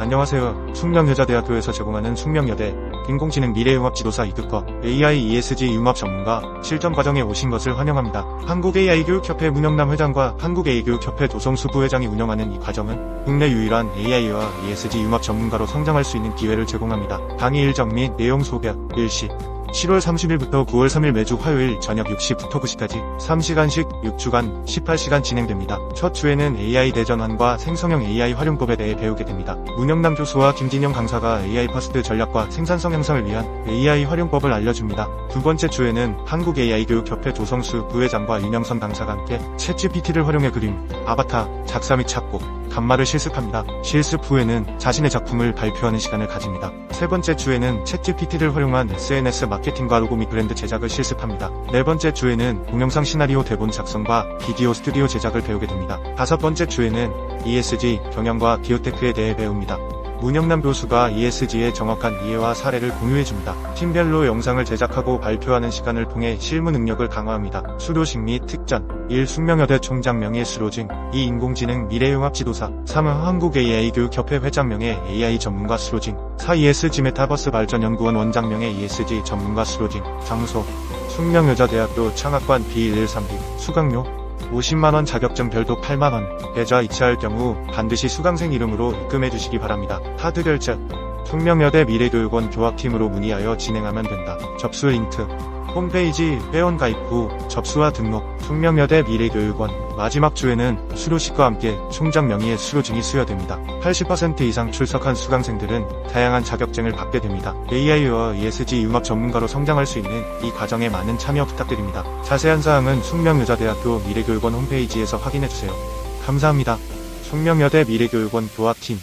안녕하세요. 숙명여자대학교에서 제공하는 숙명여대 인공지능 미래융합 지도사 이특과 AI ESG 융합 전문가 실전 과정에 오신 것을 환영합니다. 한국 AI 교육협회 문영남 회장과 한국 AI 교육협회 조성수 부회장이 운영하는 이 과정은 국내 유일한 AI와 ESG 융합 전문가로 성장할 수 있는 기회를 제공합니다. 강의 일정 및 내용 소개, 일시 7월 30일부터 9월 3일 매주 화요일 저녁 6시부터 9시까지 3시간씩 6주간 18시간 진행됩니다. 첫 주에는 AI 대전환과 생성형 AI 활용법에 대해 배우게 됩니다. 문영남 교수와 김진영 강사가 AI 퍼스트 전략과 생산성 향상을 위한 AI 활용법을 알려줍니다. 두 번째 주에는 한국 AI 교육협회 조성수 부회장과 윤영선 강사가 함께 챗GPT를 활용해 그림, 아바타, 작사 및 작곡, 간마를 실습합니다. 실습 후에는 자신의 작품을 발표하는 시간을 가집니다. 세 번째 주에는 챗GPT를 활용한 SNS 마케팅 과 로고 및 브랜드 제작을 실습합니다. 네 번째 주에는 동영상 시나리오 대본 작성과 비디오 스튜디오 제작을 배우게 됩니다. 다섯 번째 주에는 ESG, 경영과 기후테크에 대해 배웁니다. 문영남 교수가 ESG의 정확한 이해와 사례를 공유해줍니다. 팀별로 영상을 제작하고 발표하는 시간을 통해 실무 능력을 강화합니다. 수료식 및 특전 1. 숙명여대 총장 명예 수료증 2. 인공지능 미래융합 지도사 3. 한국 AI 교육협회 회장 명예 AI 전문가 수료증 4. ESG 메타버스 발전 연구원 원장 명예 ESG 전문가 수료증 장소 숙명여자대학교 창학관 B113B 수강료 50만원 자격증 별도 8만원 계좌 이체할 경우 반드시 수강생 이름으로 입금해 주시기 바랍니다. 카드 결제 숙명여대 미래교육원 교학팀으로 문의하여 진행하면 된다. 접수 링크 홈페이지 회원 가입 후 접수와 등록 숙명여대 미래교육원 마지막 주에는 수료식과 함께 총장 명의의 수료증이 수여됩니다. 80% 이상 출석한 수강생들은 다양한 자격증을 받게 됩니다. AI와 ESG 융합 전문가로 성장할 수 있는 이 과정에 많은 참여 부탁드립니다. 자세한 사항은 숙명여자대학교 미래교육원 홈페이지에서 확인해주세요. 감사합니다. 숙명여대 미래교육원 교학팀